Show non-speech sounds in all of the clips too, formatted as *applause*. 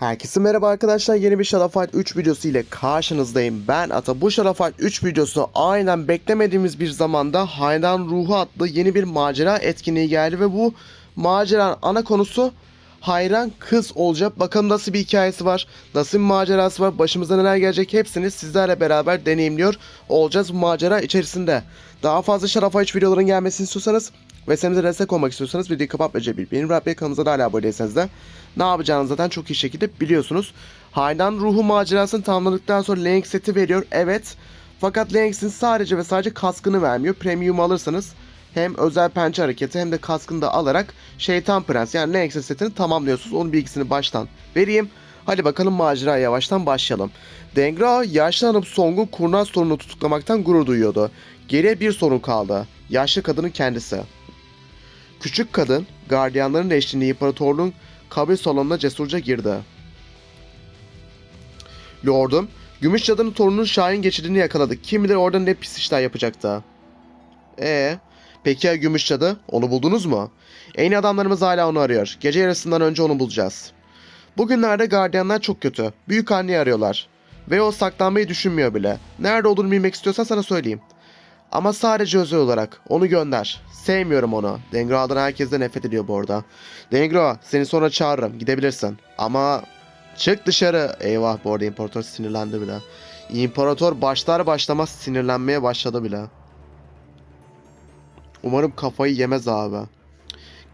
Herkese merhaba arkadaşlar yeni bir Shadow Fight 3 videosu ile karşınızdayım. Ben Ata bu Shadow Fight 3 videosu aynen beklemediğimiz bir zamanda Haydar Ruhu adlı yeni bir macera etkinliği geldi ve bu maceranın ana konusu hayran kız olacak. Bakalım nasıl bir hikayesi var, nasıl bir macerası var, başımıza neler gelecek hepsini sizlerle beraber deneyimliyor olacağız bu macera içerisinde. Daha fazla Fight 3 videoların gelmesini istiyorsanız ve senimize destek olmak istiyorsanız videoyu kapatmaca bir benim Rabbi kanalımıza da hala abone de ne yapacağınızı zaten çok iyi şekilde biliyorsunuz. Haydan ruhu macerasını tamamladıktan sonra Link seti veriyor. Evet. Fakat Link'sin sadece ve sadece kaskını vermiyor. Premium alırsanız hem özel pençe hareketi hem de kaskını da alarak Şeytan Prens yani Link setini tamamlıyorsunuz. Onun bilgisini baştan vereyim. Hadi bakalım maceraya yavaştan başlayalım. Dengra yaşlanıp Song'un kurnaz sorunu tutuklamaktan gurur duyuyordu. Geriye bir sorun kaldı. Yaşlı kadının kendisi. Küçük kadın, gardiyanların eşliğinde imparatorluğun kabir salonuna cesurca girdi. Lordum, Gümüş Cadı'nın torununun Şahin geçidini yakaladık. Kim bilir orada ne pis işler yapacaktı. Ee, peki ya Gümüş Cadı? Onu buldunuz mu? En iyi adamlarımız hala onu arıyor. Gece yarısından önce onu bulacağız. Bugünlerde gardiyanlar çok kötü. Büyük anneyi arıyorlar. Ve o saklanmayı düşünmüyor bile. Nerede olduğunu bilmek istiyorsan sana söyleyeyim. Ama sadece özel olarak. Onu gönder. Sevmiyorum onu. Dengro'dan herkes de nefret ediyor bu arada. Dengro seni sonra çağırırım. Gidebilirsin. Ama çık dışarı. Eyvah bu arada imparator sinirlendi bile. İmparator başlar başlamaz sinirlenmeye başladı bile. Umarım kafayı yemez abi.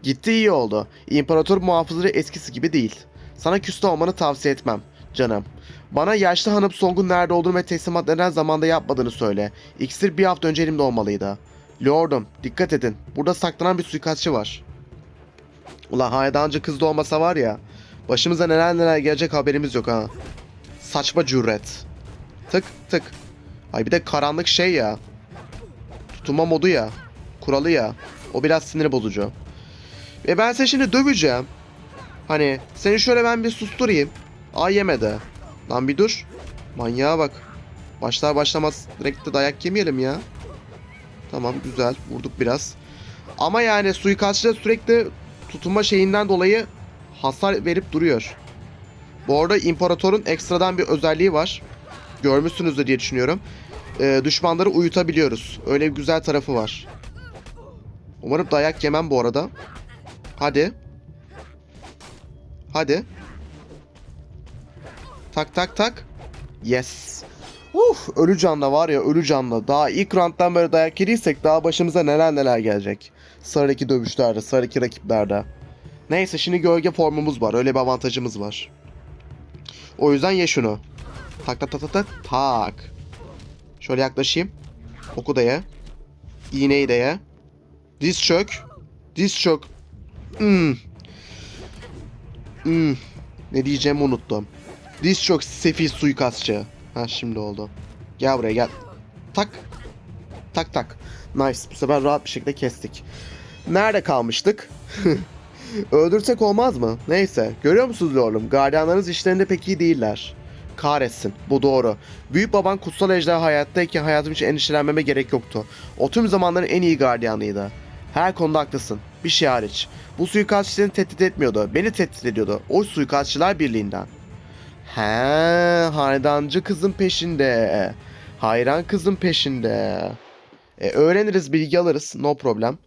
Gitti iyi oldu. İmparator muhafızları eskisi gibi değil. Sana küste olmanı tavsiye etmem. Canım. Bana yaşlı hanım Song'un nerede olduğunu ve teslimat neden zamanda yapmadığını söyle. İksir bir hafta önce elimde olmalıydı. Lordum dikkat edin. Burada saklanan bir suikastçı var. Ulan haydancı kız da olmasa var ya. Başımıza neler neler gelecek haberimiz yok ha. Saçma cüret. Tık tık. Ay bir de karanlık şey ya. Tutulma modu ya. Kuralı ya. O biraz sinir bozucu. Ve ben seni şimdi döveceğim. Hani seni şöyle ben bir susturayım. Ay yemedi. Lan bir dur. Manyağa bak. Başlar başlamaz direkt de dayak yemeyelim ya. Tamam güzel vurduk biraz. Ama yani suikastçı sürekli tutulma şeyinden dolayı hasar verip duruyor. Bu arada imparatorun ekstradan bir özelliği var. Görmüşsünüzdür diye düşünüyorum. Ee, düşmanları uyutabiliyoruz. Öyle bir güzel tarafı var. Umarım dayak yemem bu arada. Hadi. Hadi. Tak tak tak. Yes. Uf ölü canla var ya ölü canla. Daha ilk rounddan böyle dayak yediysek daha başımıza neler neler gelecek. Sıradaki dövüşlerde, sıradaki rakiplerde. Neyse şimdi gölge formumuz var. Öyle bir avantajımız var. O yüzden ye şunu. Tak tak tak tak tak. Tak. Şöyle yaklaşayım. Oku da ye. İğneyi de ye. Diz çök. Diz çök. Hmm. Hmm. Ne diyeceğimi unuttum. Diz çok sefil suikastçı. Ha şimdi oldu. Gel buraya gel. Tak. Tak tak. Nice. Bu sefer rahat bir şekilde kestik. Nerede kalmıştık? *laughs* Öldürsek olmaz mı? Neyse. Görüyor musunuz oğlum? Gardiyanlarınız işlerinde pek iyi değiller. Kahretsin. Bu doğru. Büyük baban kutsal ejderha hayattayken hayatım için endişelenmeme gerek yoktu. O tüm zamanların en iyi gardiyanıydı. Her konuda haklısın. Bir şey hariç. Bu suikastçı tehdit etmiyordu. Beni tehdit ediyordu. O suikastçılar birliğinden. He, haydancı kızın peşinde. Hayran kızın peşinde. E, öğreniriz, bilgi alırız. No problem.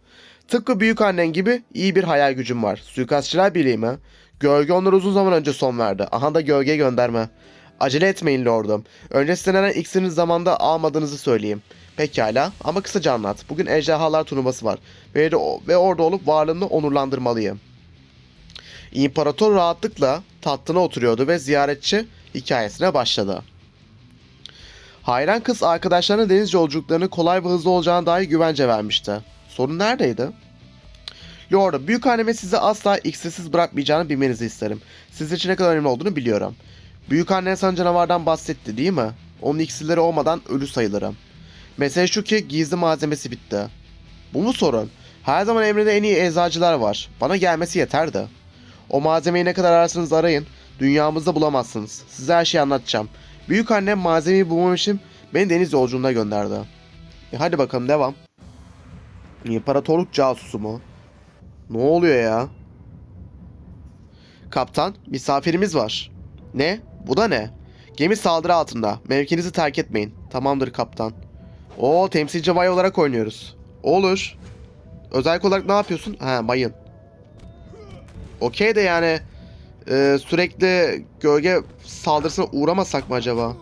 Tıpkı büyük annen gibi iyi bir hayal gücüm var. Suikastçılar birliği mi? Gölge onlara uzun zaman önce son verdi. Aha da gölge gönderme. Acele etmeyin lordum. Önce neden iksirini zamanda almadığınızı söyleyeyim. Pekala ama kısaca anlat. Bugün ejderhalar turnuvası var. Ve, de, ve orada olup varlığını onurlandırmalıyım. İmparator rahatlıkla tahtına oturuyordu ve ziyaretçi hikayesine başladı. Hayran kız arkadaşlarına deniz yolculuklarını kolay ve hızlı olacağına dair güvence vermişti. Sorun neredeydi? Lordum, büyük anneme sizi asla iksirsiz bırakmayacağını bilmenizi isterim. Siz için ne kadar önemli olduğunu biliyorum. Büyük annen sana canavardan bahsetti değil mi? Onun iksirleri olmadan ölü sayılırım. Mesele şu ki gizli malzemesi bitti. Bu mu sorun? Her zaman emrinde en iyi eczacılar var. Bana gelmesi yeterdi. O malzemeyi ne kadar ararsanız arayın. Dünyamızda bulamazsınız. Size her şeyi anlatacağım. Büyük annem malzemeyi bulmam için beni deniz yolculuğuna gönderdi. E hadi bakalım devam. İmparatorluk casusu mu? Ne oluyor ya? Kaptan, misafirimiz var. Ne? Bu da ne? Gemi saldırı altında. Mevkinizi terk etmeyin. Tamamdır kaptan. Oo temsilci vay olarak oynuyoruz. Olur. Özellik olarak ne yapıyorsun? Ha mayın. Okey de yani e, sürekli gölge saldırısına uğramasak mı acaba?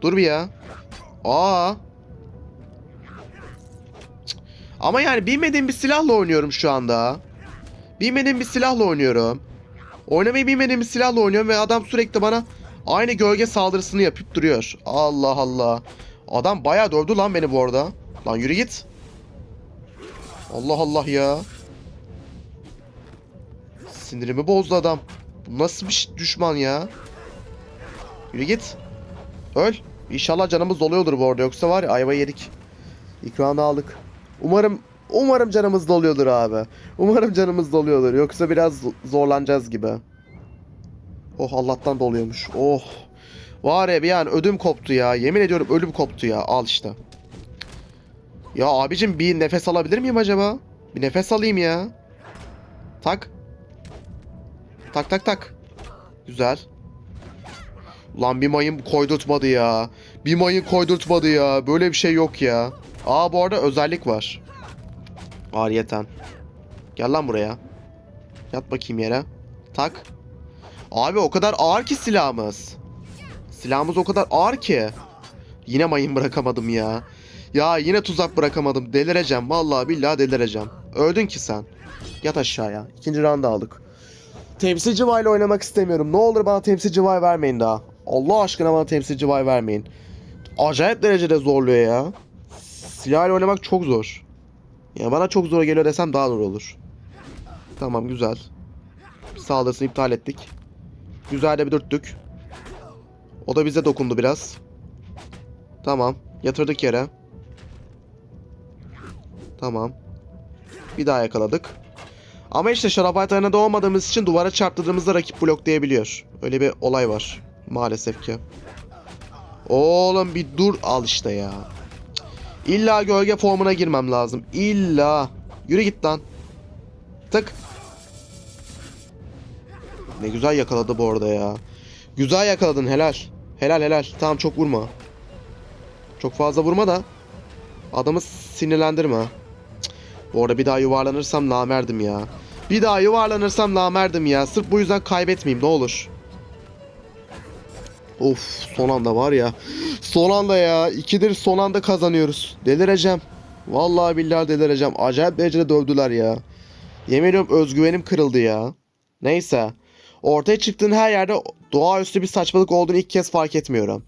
Dur bir ya. Aa. Ama yani bilmediğim bir silahla oynuyorum şu anda. Bilmediğim bir silahla oynuyorum. Oynamayı bilmediğim bir silahla oynuyorum ve adam sürekli bana aynı gölge saldırısını yapıp duruyor. Allah Allah. Adam bayağı dövdü lan beni bu arada. Lan yürü git. Allah Allah ya. Sinirimi bozdu adam. Bu nasıl bir düşman ya? Yürü git. Öl. İnşallah canımız doluyordur bu arada. Yoksa var ya ayva yedik. İkramı aldık. Umarım umarım canımız doluyordur abi. Umarım canımız doluyordur. Yoksa biraz zorlanacağız gibi. Oh Allah'tan doluyormuş. Oh. Var ya bir an ödüm koptu ya. Yemin ediyorum ölüm koptu ya. Al işte. Ya abicim bir nefes alabilir miyim acaba? Bir nefes alayım ya. Tak. Tak tak tak. Güzel. Lan bir mayın koydurtmadı ya. Bir mayın koydurtmadı ya. Böyle bir şey yok ya. Aa bu arada özellik var. Ariyeten. Gel lan buraya. Yat bakayım yere. Tak. Abi o kadar ağır ki silahımız. Silahımız o kadar ağır ki. Yine mayın bırakamadım ya. Ya yine tuzak bırakamadım. Delireceğim. Vallahi billahi delireceğim. Öldün ki sen. Yat aşağıya. İkinci round aldık. Temsilci Vay ile oynamak istemiyorum. Ne olur bana temsilci Vay vermeyin daha. Allah aşkına bana temsilci Vay vermeyin. Acayip derecede zorluyor ya. Silah ile oynamak çok zor. Ya bana çok zor geliyor desem daha zor olur. Tamam güzel. Saldırısını iptal ettik. Güzel de bir dürttük. O da bize dokundu biraz. Tamam. Yatırdık yere. Tamam. Bir daha yakaladık. Ama işte şarap arenada olmadığımız için duvara çarptırdığımızda rakip bloklayabiliyor. Öyle bir olay var. Maalesef ki. Oğlum bir dur al işte ya. İlla gölge formuna girmem lazım. İlla. Yürü git lan. Tık. Ne güzel yakaladı bu arada ya. Güzel yakaladın helal. Helal helal. Tamam çok vurma. Çok fazla vurma da. Adamı sinirlendirme. Bu arada bir daha yuvarlanırsam namerdim ya. Bir daha yuvarlanırsam namerdim ya. Sırf bu yüzden kaybetmeyeyim ne olur. Of son anda var ya. Son anda ya. İkidir son anda kazanıyoruz. Delireceğim. Vallahi billahi delireceğim. Acayip derecede dövdüler ya. Yemin ediyorum özgüvenim kırıldı ya. Neyse. Ortaya çıktığın her yerde doğaüstü bir saçmalık olduğunu ilk kez fark etmiyorum.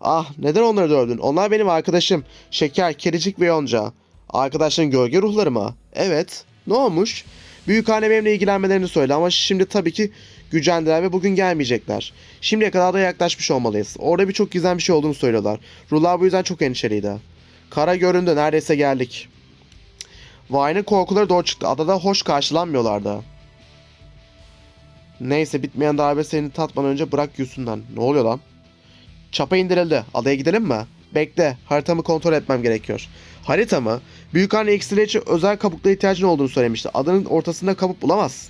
Ah neden onları dövdün? Onlar benim arkadaşım. Şeker, Kericik ve Yonca. Arkadaşların gölge ruhları mı? Evet. Ne olmuş? Büyükhane benimle ilgilenmelerini söyledi ama şimdi tabii ki gücendiler ve bugün gelmeyecekler. Şimdiye kadar da yaklaşmış olmalıyız. Orada birçok gizem bir şey olduğunu söylüyorlar. Ruhlar bu yüzden çok endişeliydi. Kara göründü neredeyse geldik. Vine'ın korkuları doğru çıktı. Adada hoş karşılanmıyorlardı. Neyse bitmeyen darbe seni tatmadan önce bırak yüzünden. Ne oluyor lan? Çapa indirildi. Adaya gidelim mi? Bekle. Haritamı kontrol etmem gerekiyor. Harita mı? Büyükhane iksiri için özel kabuklara ihtiyacın olduğunu söylemişti. Adanın ortasında kabuk bulamaz.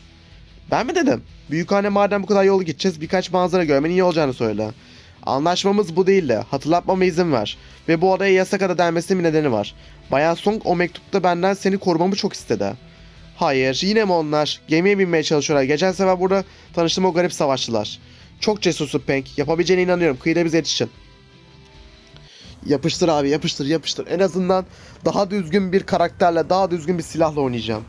Ben mi dedim? Büyükhane madem bu kadar yol gideceğiz birkaç manzara görmenin iyi olacağını söyle. Anlaşmamız bu değil de hatırlatmama izin ver. Ve bu adaya yasak ada denmesinin bir nedeni var. Bayan Song o mektupta benden seni korumamı çok istedi. Hayır yine mi onlar? Gemiye binmeye çalışıyorlar. Geçen sefer burada tanıştığım o garip savaşçılar. Çok cesursun Penk. Yapabileceğine inanıyorum. Kıyıda bize yetişin. Yapıştır abi yapıştır yapıştır. En azından daha düzgün bir karakterle daha düzgün bir silahla oynayacağım.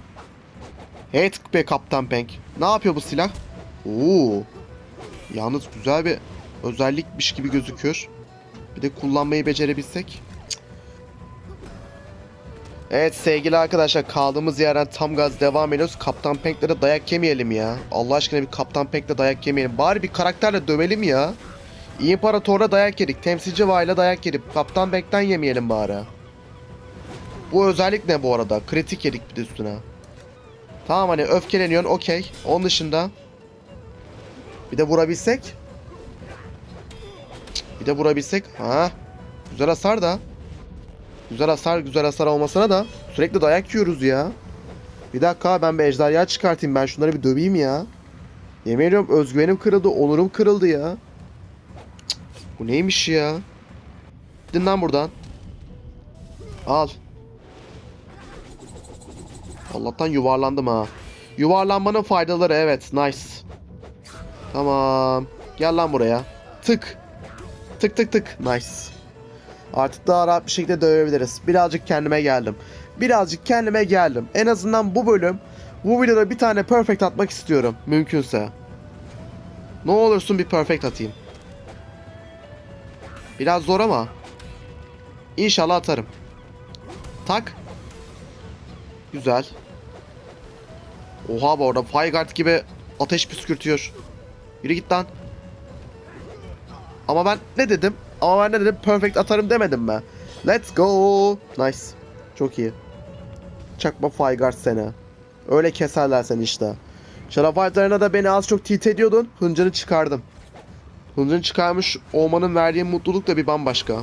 Evet be Kaptan Penk. Ne yapıyor bu silah? Oo. Yalnız güzel bir özellikmiş gibi gözüküyor. Bir de kullanmayı becerebilsek. Evet sevgili arkadaşlar kaldığımız yerden tam gaz devam ediyoruz. Kaptan Penk'lere dayak yemeyelim ya. Allah aşkına bir Kaptan Penk'le dayak yemeyelim. Bari bir karakterle dövelim ya. İmparator'a dayak yedik. Temsilci Vayla dayak yedik. Kaptan Penk'ten yemeyelim bari. Bu özellik ne bu arada? Kritik yedik bir de üstüne. Tamam hani öfkeleniyorsun okey. Onun dışında. Bir de vurabilsek. Bir de vurabilsek. Ha. Güzel hasar da. Güzel hasar güzel hasar olmasına da sürekli dayak yiyoruz ya. Bir dakika ben bir ejderha çıkartayım ben şunları bir döveyim ya. Yemin ediyorum özgüvenim kırıldı, onurum kırıldı ya. Bu neymiş ya? Gidin lan buradan. Al. Allah'tan yuvarlandım ha. Yuvarlanmanın faydaları evet. Nice. Tamam. Gel lan buraya. Tık. Tık tık tık. Nice. Artık daha rahat bir şekilde dövebiliriz. Birazcık kendime geldim. Birazcık kendime geldim. En azından bu bölüm bu videoda bir tane perfect atmak istiyorum. Mümkünse. Ne olursun bir perfect atayım. Biraz zor ama. İnşallah atarım. Tak. Güzel. Oha bu arada Fireguard gibi ateş püskürtüyor. Yürü git lan. Ama ben ne dedim? Ama ben ne dedim? Perfect atarım demedim mi? Let's go. Nice. Çok iyi. Çakma Fireguard seni. Öyle keserler seni işte. Şarap da beni az çok tilt ediyordun. Hıncını çıkardım. Hıncını çıkarmış olmanın verdiği mutluluk da bir bambaşka.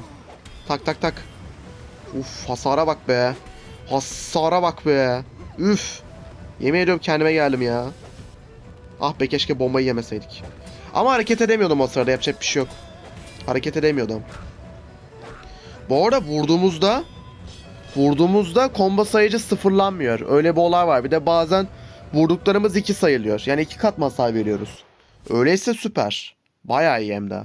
Tak tak tak. Uf hasara bak be. Hasara bak be. Üf. Yemin ediyorum kendime geldim ya. Ah be keşke bombayı yemeseydik. Ama hareket edemiyordum o sırada yapacak bir şey yok. Hareket edemiyordum. Bu arada vurduğumuzda vurduğumuzda combo sayıcı sıfırlanmıyor. Öyle bir olay var. Bir de bazen vurduklarımız iki sayılıyor. Yani iki kat hasar veriyoruz. Öyleyse süper. Bayağı iyi hem de.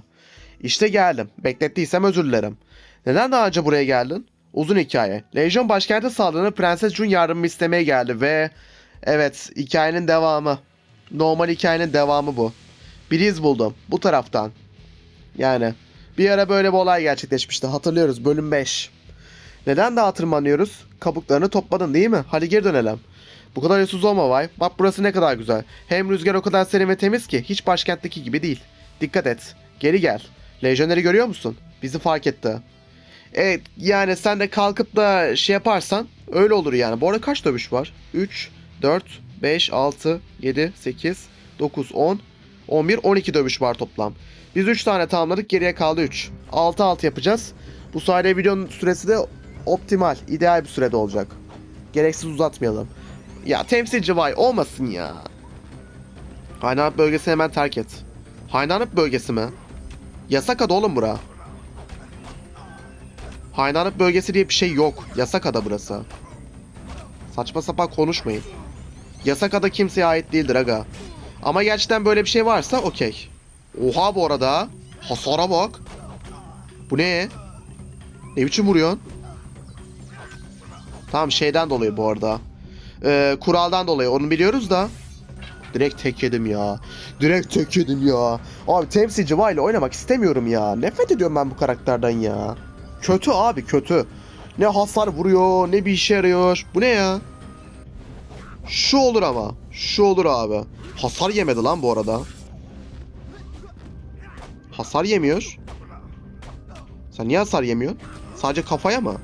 İşte geldim. Beklettiysem özür dilerim. Neden daha önce buraya geldin? Uzun hikaye. Lejyon başkente saldığında Prenses Jun yardımımı istemeye geldi ve... Evet, hikayenin devamı. Normal hikayenin devamı bu. Bir iz buldum. Bu taraftan. Yani bir ara böyle bir olay gerçekleşmişti. Hatırlıyoruz bölüm 5. Neden daha tırmanıyoruz? Kabuklarını topladın değil mi? Hadi geri dönelim. Bu kadar yüzsüz olma vay. Bak burası ne kadar güzel. Hem rüzgar o kadar serin ve temiz ki hiç başkentteki gibi değil. Dikkat et. Geri gel. Lejyoneri görüyor musun? Bizi fark etti. Evet yani sen de kalkıp da şey yaparsan öyle olur yani. Bu arada kaç dövüş var? 3, 4, 5, 6, 7, 8, 9, 10, 11, 12 dövüş var toplam. Biz 3 tane tamamladık geriye kaldı 3. 6-6 yapacağız. Bu sayede videonun süresi de optimal, ideal bir sürede olacak. Gereksiz uzatmayalım. Ya temsilci vay olmasın ya. Haynanıp bölgesini hemen terk et. Haynanıp bölgesi mi? Yasakada oğlum bura. Haynanıp bölgesi diye bir şey yok. Yasakada burası. Saçma sapan konuşmayın. Yasakada kimseye ait değildir aga. Ama gerçekten böyle bir şey varsa okey. Oha bu arada. Hasara bak. Bu ne? Ne biçim vuruyorsun? Tamam şeyden dolayı bu arada. Ee, kuraldan dolayı onu biliyoruz da. Direkt tek yedim ya. Direkt tek yedim ya. Abi temsilci Vay'la oynamak istemiyorum ya. Nefret ediyorum ben bu karakterden ya. Kötü abi kötü. Ne hasar vuruyor ne bir işe yarıyor. Bu ne ya? Şu olur ama. Şu olur abi. Hasar yemedi lan bu arada. Hasar yemiyor. Sen niye hasar yemiyorsun? Sadece kafaya mı?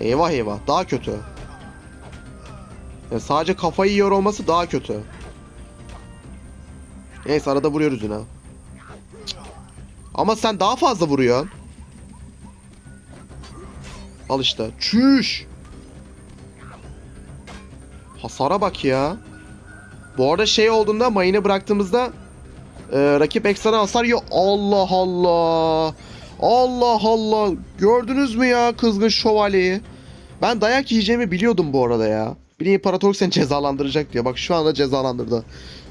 Eyvah eyvah. Daha kötü. Yani sadece kafayı yiyor olması daha kötü. Neyse arada vuruyoruz yine. Ama sen daha fazla vuruyorsun. Al işte. Çüş. Hasara bak ya. Bu arada şey olduğunda mayını bıraktığımızda e, rakip ekstra hasar yiyor. Allah Allah. Allah Allah. Gördünüz mü ya kızgın şövalyeyi? Ben dayak yiyeceğimi biliyordum bu arada ya. Bir imparator seni cezalandıracak diye. Bak şu anda cezalandırdı.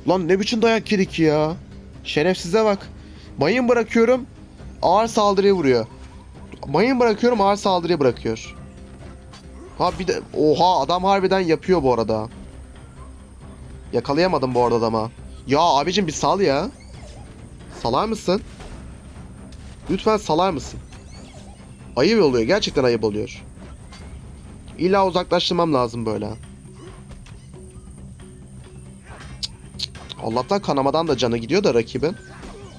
Lan ne biçim dayak yedik ya. Şerefsize bak. Mayın bırakıyorum. Ağır saldırıya vuruyor. Mayın bırakıyorum ağır saldırıya bırakıyor. Ha bir de oha adam harbiden yapıyor bu arada. Yakalayamadım bu arada adama. Ya abicim bir sal ya. Salar mısın? Lütfen salar mısın? Ayıp oluyor. Gerçekten ayıp oluyor. İlla uzaklaştırmam lazım böyle. Allah'tan kanamadan da canı gidiyor da rakibin.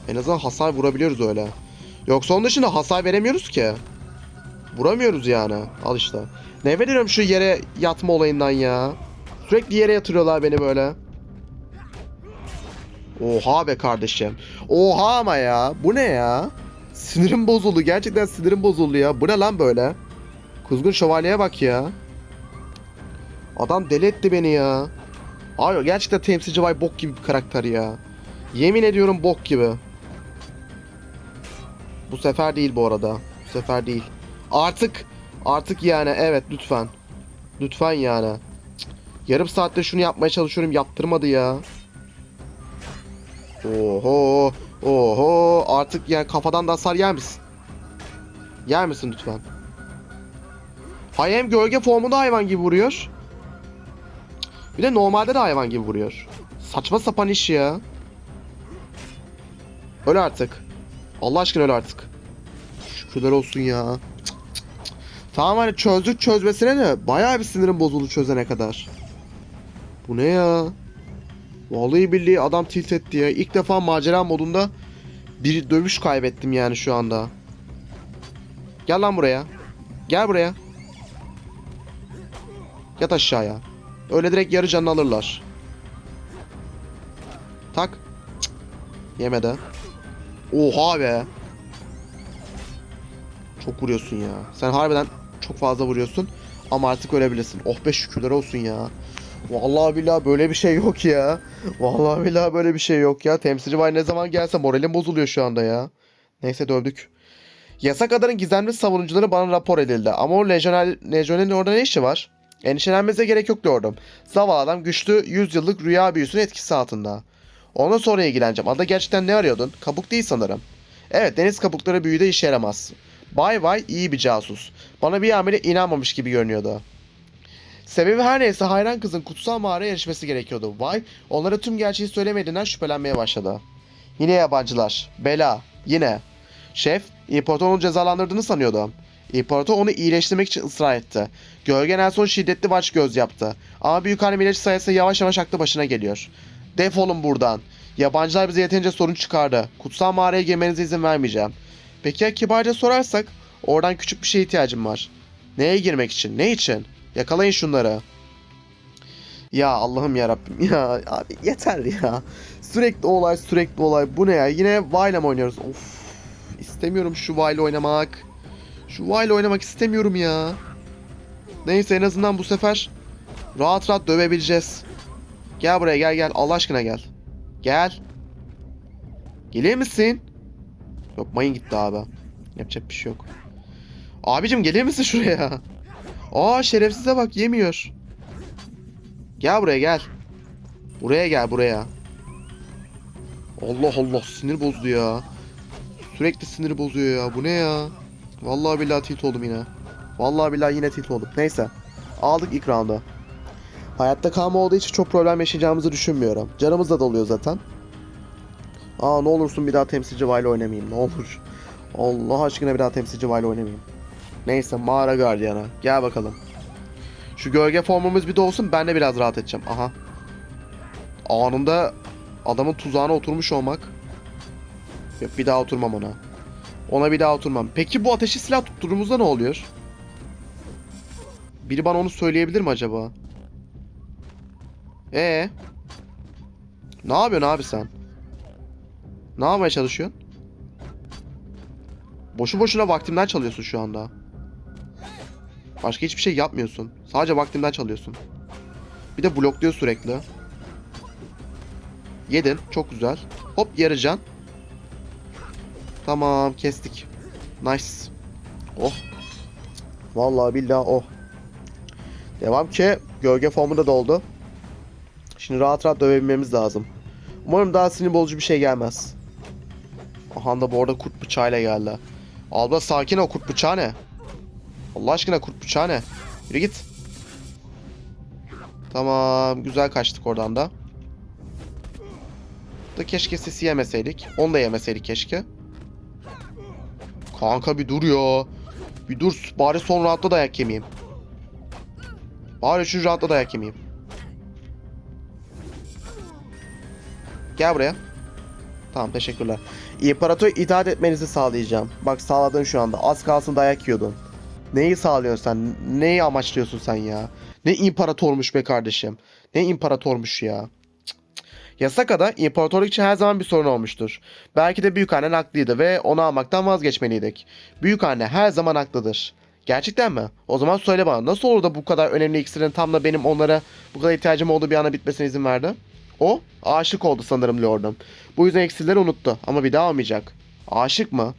En azından hasar vurabiliyoruz öyle. Yoksa onun dışında hasar veremiyoruz ki. Vuramıyoruz yani. Al işte. Nefret ediyorum şu yere yatma olayından ya. Sürekli yere yatırıyorlar beni böyle. Oha be kardeşim. Oha ama ya. Bu ne ya? Sinirim bozuldu. Gerçekten sinirim bozuldu ya. Bu ne lan böyle? Kuzgun şövalyeye bak ya. Adam deli etti beni ya. Abi gerçekten temsilci vay bok gibi bir karakter ya. Yemin ediyorum bok gibi. Bu sefer değil bu arada. Bu sefer değil. Artık artık yani evet lütfen. Lütfen yani. Cık. Yarım saatte şunu yapmaya çalışıyorum yaptırmadı ya. Oho. Oho. Artık yani kafadan da hasar yer misin? Yer misin lütfen? Hay hem gölge formunda hayvan gibi vuruyor. Bir de normalde de hayvan gibi vuruyor. Saçma sapan iş ya. Öl artık. Allah aşkına öl artık. Şükürler olsun ya. Cık. Tamam hani çözdük çözmesine de bayağı bir sinirim bozuldu çözene kadar. Bu ne ya? Vallahi billahi adam tilt etti ya. İlk defa macera modunda bir dövüş kaybettim yani şu anda. Gel lan buraya. Gel buraya. Yat aşağıya. Öyle direkt yarı canını alırlar. Tak. Cık. Yemedi. Oha be. Çok vuruyorsun ya. Sen harbiden çok fazla vuruyorsun. Ama artık ölebilirsin. Oh be şükürler olsun ya. Vallahi billahi böyle bir şey yok ya. Vallahi billahi böyle bir şey yok ya. Temsilci var ne zaman gelse moralim bozuluyor şu anda ya. Neyse dövdük. Yasak adanın gizemli savunucuları bana rapor edildi. Ama o lejyoner, lejyonerin orada ne işi var? Endişelenmenize gerek yok diyordum. Zavallı adam güçlü 100 yıllık rüya büyüsünün etkisi altında. Ondan sonra ilgileneceğim. Ada gerçekten ne arıyordun? Kabuk değil sanırım. Evet deniz kabukları büyüde işe yaramaz. Bay Bay iyi bir casus. Bana bir amele inanmamış gibi görünüyordu. Sebebi her neyse hayran kızın kutsal mağaraya erişmesi gerekiyordu. Vay onlara tüm gerçeği söylemediğinden şüphelenmeye başladı. Yine yabancılar. Bela. Yine. Şef, İmparator onu cezalandırdığını sanıyordum. İmparator onu iyileştirmek için ısrar etti. Gölgen en son şiddetli baş göz yaptı. Ama büyük hanım ilacı sayesinde yavaş yavaş aklı başına geliyor. Defolun buradan. Yabancılar bize yeterince sorun çıkardı. Kutsal mağaraya girmenize izin vermeyeceğim. Peki ya kibarca sorarsak? Oradan küçük bir şeye ihtiyacım var. Neye girmek için? Ne için? Yakalayın şunları. Ya Allah'ım ya Rabbim ya abi yeter ya. Sürekli olay sürekli olay. Bu ne ya? Yine Vayla oynuyoruz? Of. İstemiyorum şu Vayla oynamak. Şu Vayla oynamak istemiyorum ya. Neyse en azından bu sefer rahat rahat dövebileceğiz. Gel buraya gel gel. Allah aşkına gel. Gel. Gelir misin? Yok mayın gitti abi. Yapacak bir şey yok. Abicim gelir misin şuraya? Aa şerefsize bak yemiyor. Gel buraya gel. Buraya gel buraya. Allah Allah sinir bozdu ya. Sürekli sinir bozuyor ya. Bu ne ya? Vallahi billahi tilt oldum yine. Vallahi billahi yine tilt oldum. Neyse. Aldık ilk round'u. Hayatta kalma olduğu için çok problem yaşayacağımızı düşünmüyorum. Canımız da doluyor zaten. Aa ne olursun bir daha temsilci Vayla oynamayayım ne olur. Allah aşkına bir daha temsilci Vayla oynamayayım. Neyse mağara gardiyana. Gel bakalım. Şu gölge formumuz bir de olsun ben de biraz rahat edeceğim. Aha. Anında adamın tuzağına oturmuş olmak. Yok bir daha oturmam ona. Ona bir daha oturmam. Peki bu ateşi silah tutturduğumuzda ne oluyor? Biri bana onu söyleyebilir mi acaba? Ee? Ne yapıyorsun abi sen? Ne yapmaya çalışıyorsun? Boşu boşuna vaktimden çalıyorsun şu anda. Başka hiçbir şey yapmıyorsun. Sadece vaktimden çalıyorsun. Bir de blokluyor sürekli. Yedin. Çok güzel. Hop yarı can. Tamam kestik. Nice. Oh. Vallahi billahi oh. Devam ki gölge formu da doldu. Şimdi rahat rahat dövebilmemiz lazım. Umarım daha sinir bozucu bir şey gelmez. Aha da bu arada kurt bıçağıyla geldi. Abla sakin ol kurt bıçağı ne? Allah aşkına kurt bıçağı ne? Yürü git. Tamam güzel kaçtık oradan da. Da keşke sesi yemeseydik. Onu da yemeseydik keşke. Kanka bir dur ya. Bir dur bari son rahatla dayak yemeyeyim. Bari şu rahatla dayak yemeyeyim. Gel buraya. Tamam teşekkürler. İmparator itaat etmenizi sağlayacağım. Bak sağladın şu anda. Az kalsın dayak yiyordun. Neyi sağlıyorsun sen? Neyi amaçlıyorsun sen ya? Ne imparatormuş be kardeşim. Ne imparatormuş ya. Yasaka'da imparatorluk için her zaman bir sorun olmuştur. Belki de büyükannen haklıydı ve onu almaktan vazgeçmeliydik. Büyükanne her zaman haklıdır. Gerçekten mi? O zaman söyle bana nasıl olur da bu kadar önemli iksirin tam da benim onlara bu kadar ihtiyacım olduğu bir ana bitmesine izin verdi? O aşık oldu sanırım lordum. Bu yüzden eksileri unuttu ama bir daha almayacak. Aşık mı?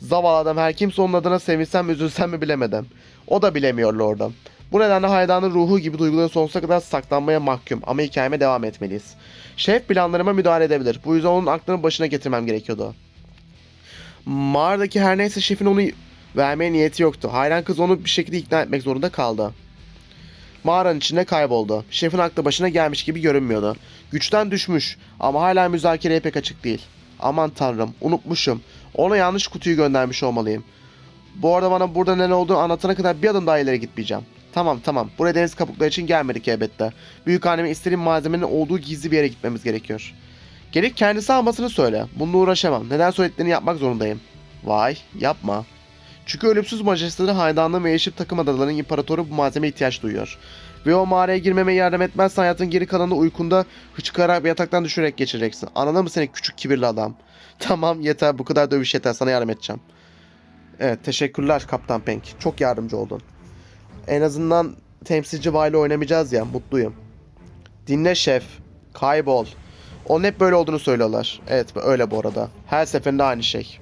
Zavallı adam her kimse onun adına sevinsem üzülsem mi bilemedim. O da bilemiyor lordum. Bu nedenle hayranın ruhu gibi duyguların sonsuza kadar saklanmaya mahkum ama hikayeme devam etmeliyiz. Şef planlarıma müdahale edebilir. Bu yüzden onun aklını başına getirmem gerekiyordu. Mağaradaki her neyse şefin onu vermeye niyeti yoktu. Hayran kız onu bir şekilde ikna etmek zorunda kaldı. Mağaranın içinde kayboldu. Şefin aklı başına gelmiş gibi görünmüyordu. Güçten düşmüş ama hala müzakereye pek açık değil. Aman tanrım unutmuşum. Ona yanlış kutuyu göndermiş olmalıyım. Bu arada bana burada ne olduğunu anlatana kadar bir adım daha ileri gitmeyeceğim. Tamam tamam. Buraya deniz kabukları için gelmedik elbette. Büyük anneme istediğim malzemenin olduğu gizli bir yere gitmemiz gerekiyor. Gelip kendisi almasını söyle. Bununla uğraşamam. Neden söylediklerini yapmak zorundayım. Vay yapma. Çünkü ölümsüz majesteleri haydanlığı ve yeşil takım adalarının imparatoru bu malzemeye ihtiyaç duyuyor. Ve o mağaraya girmeme yardım etmezsen hayatın geri kalanını uykunda hıçkırarak ve yataktan düşürerek geçireceksin. Anladın mı seni küçük kibirli adam? *laughs* Tamam yeter bu kadar dövüş yeter sana yardım edeceğim. Evet teşekkürler Kaptan Penk. Çok yardımcı oldun. En azından temsilci Vayla oynamayacağız ya mutluyum. Dinle şef. Kaybol. Onun hep böyle olduğunu söylüyorlar. Evet öyle bu arada. Her seferinde aynı şey.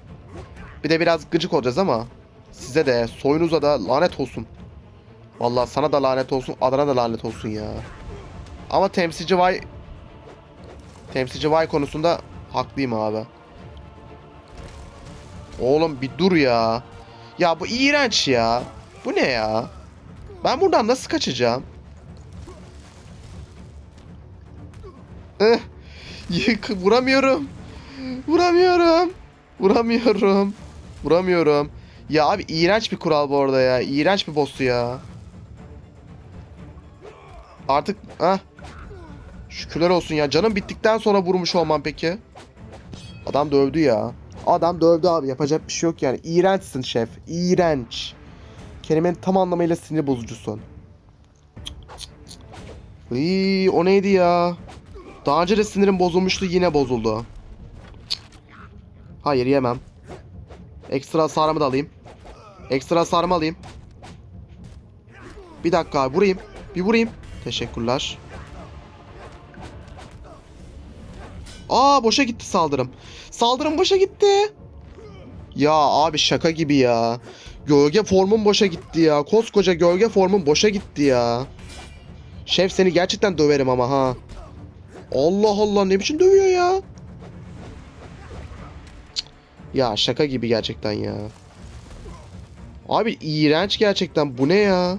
Bir de biraz gıcık olacağız ama size de soyunuza da lanet olsun. Vallahi sana da lanet olsun, adana da lanet olsun ya. Ama temsilci Vay temsilci Vay konusunda haklıyım abi. Oğlum bir dur ya. Ya bu iğrenç ya. Bu ne ya? Ben buradan nasıl kaçacağım? Eh, vuramıyorum. Vuramıyorum. Vuramıyorum. Vuramıyorum. Ya abi iğrenç bir kural bu arada ya. İğrenç bir boss'u ya. Artık ha. Şükürler olsun ya. Canım bittikten sonra vurmuş olmam peki. Adam dövdü ya. Adam dövdü abi. Yapacak bir şey yok yani. İğrençsin şef. İğrenç. Kelimenin tam anlamıyla sinir bozucusun. Iy, o neydi ya? Daha önce de sinirim bozulmuştu yine bozuldu. Hayır yemem. Ekstra hasarımı da alayım. Ekstra hasarımı alayım. Bir dakika abi vurayım. Bir vurayım. Teşekkürler. Aa boşa gitti saldırım. Saldırım boşa gitti. Ya abi şaka gibi ya. Gölge formum boşa gitti ya. Koskoca gölge formum boşa gitti ya. Şef seni gerçekten döverim ama ha. Allah Allah ne biçim dövüyor ya. Ya şaka gibi gerçekten ya. Abi iğrenç gerçekten bu ne ya?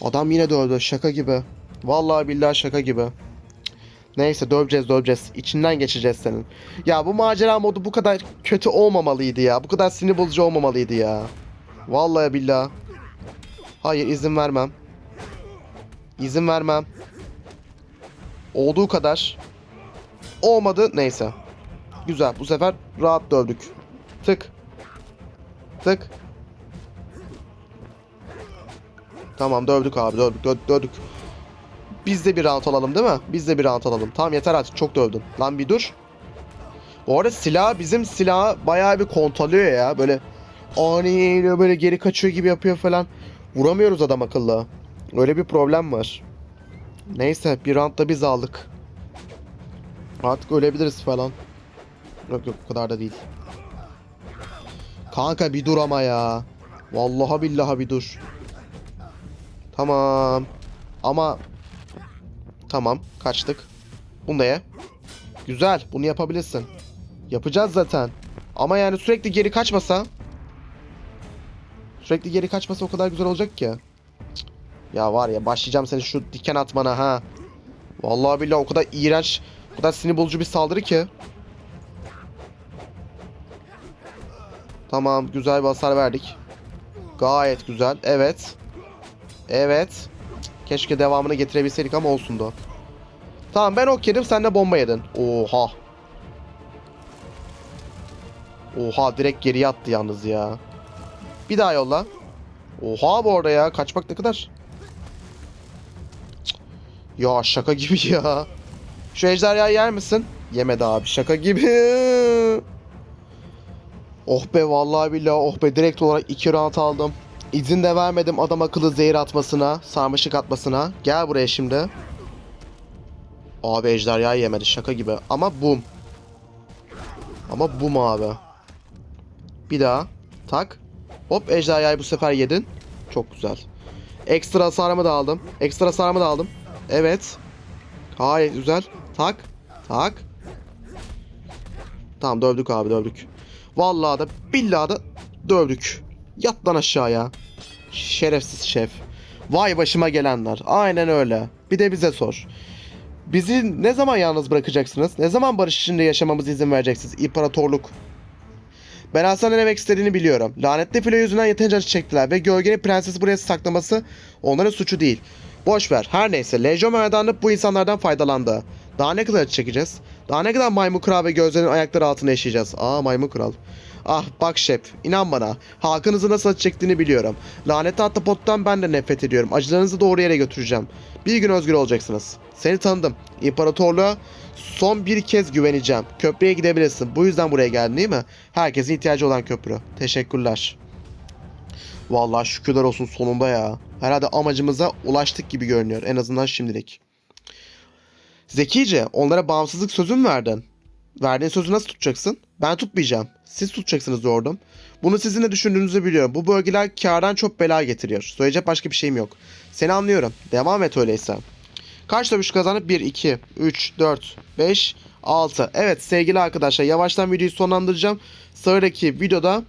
Adam yine dövdü şaka gibi. Vallahi billahi şaka gibi. Neyse döveceğiz döveceğiz. İçinden geçeceğiz senin. Ya bu macera modu bu kadar kötü olmamalıydı ya. Bu kadar sinir bozucu olmamalıydı ya. Vallahi billahi. Hayır izin vermem. İzin vermem. Olduğu kadar. Olmadı neyse. Güzel bu sefer rahat dövdük. Tık. Tık. Tamam dövdük abi dövdük dövdük. dövdük. Biz de bir round alalım değil mi? Biz de bir round alalım. Tamam yeter artık çok dövdün. Lan bir dur. Bu arada silah bizim silahı bayağı bir kontalıyor ya. Böyle ani böyle geri kaçıyor gibi yapıyor falan. Vuramıyoruz adam akıllı. Öyle bir problem var. Neyse bir roundda biz aldık. Artık ölebiliriz falan. Yok yok bu kadar da değil. Kanka bir dur ama ya. Vallahi billahi bir dur. Tamam. Ama Tamam kaçtık. Bunu da ye. Güzel bunu yapabilirsin. Yapacağız zaten. Ama yani sürekli geri kaçmasa. Sürekli geri kaçmasa o kadar güzel olacak ki. Ya var ya başlayacağım seni şu diken atmana ha. Vallahi billahi o kadar iğrenç, o kadar sinir bozucu bir saldırı ki. Tamam güzel bir hasar verdik. Gayet güzel. Evet. Evet. Keşke devamını getirebilseydik ama olsun da. Tamam ben ok yedim sen de bomba yedin. Oha. Oha direkt geriye attı yalnız ya. Bir daha yolla. Oha bu arada ya kaçmak ne kadar. Cık. Ya şaka gibi ya. Şu ejderhayı yer misin? Yemedi abi şaka gibi. Oh be vallahi billahi oh be direkt olarak 2 round aldım. İzin de vermedim adam akıllı zehir atmasına, sarmaşık atmasına. Gel buraya şimdi. Abi ejderha yemedi şaka gibi. Ama bum. Ama bum abi. Bir daha. Tak. Hop ejderhayı bu sefer yedin. Çok güzel. Ekstra hasarımı da aldım. Ekstra hasarımı da aldım. Evet. Gayet güzel. Tak. Tak. Tamam dövdük abi dövdük. Vallahi da billahi da dövdük. Yat lan aşağıya. Şerefsiz şef. Vay başıma gelenler. Aynen öyle. Bir de bize sor. Bizi ne zaman yalnız bırakacaksınız? Ne zaman barış içinde yaşamamıza izin vereceksiniz? İmparatorluk. Ben Hasan'ın ne demek istediğini biliyorum. Lanetli filo yüzünden yeterince acı çektiler ve gölgenin prensesi buraya saklaması onların suçu değil. Boş ver. Her neyse. Lejyon meydanı bu insanlardan faydalandı. Daha ne kadar acı çekeceğiz? Daha ne kadar maymun kral ve gözlerinin ayakları altında yaşayacağız? Aa maymun kral. Ah bak şef, inan bana. Halkınızı nasıl acı çektiğini biliyorum. Lanetli ahtapottan ben de nefret ediyorum. Acılarınızı doğru yere götüreceğim. Bir gün özgür olacaksınız. Seni tanıdım. İmparatorluğa son bir kez güveneceğim. Köprüye gidebilirsin. Bu yüzden buraya geldin değil mi? Herkesin ihtiyacı olan köprü. Teşekkürler. Vallahi şükürler olsun sonunda ya. Herhalde amacımıza ulaştık gibi görünüyor. En azından şimdilik. Zekice onlara bağımsızlık sözü mü verdin? Verdiğin sözü nasıl tutacaksın? Ben tutmayacağım. Siz tutacaksınız diyordum. Bunu sizin de düşündüğünüzü biliyorum. Bu bölgeler kardan çok bela getiriyor. Söyleyecek başka bir şeyim yok. Seni anlıyorum. Devam et öyleyse. Kaç dövüş kazanıp 1, 2, 3, 4, 5, 6. Evet sevgili arkadaşlar yavaştan videoyu sonlandıracağım. Sıradaki videoda,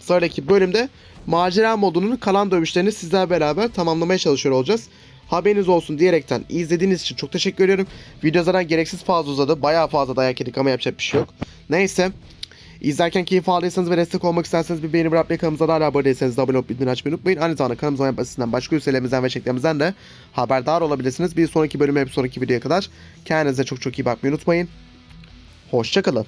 sıradaki bölümde macera modunun kalan dövüşlerini sizler beraber tamamlamaya çalışıyor olacağız. Haberiniz olsun diyerekten izlediğiniz için çok teşekkür ediyorum. Video zaten gereksiz fazla uzadı. Bayağı fazla dayak yedik ama yapacak bir şey yok. Neyse. İzlerken keyif aldıysanız ve destek olmak isterseniz bir beğeni bırakmayı kanalımıza da hala abone değilseniz de abone olup bildirim açmayı unutmayın. Aynı zamanda kanalımıza abone basitinden başka üselerimizden ve çeklerimizden de haberdar olabilirsiniz. Bir sonraki bölüme bir sonraki videoya kadar kendinize çok çok iyi bakmayı unutmayın. Hoşçakalın.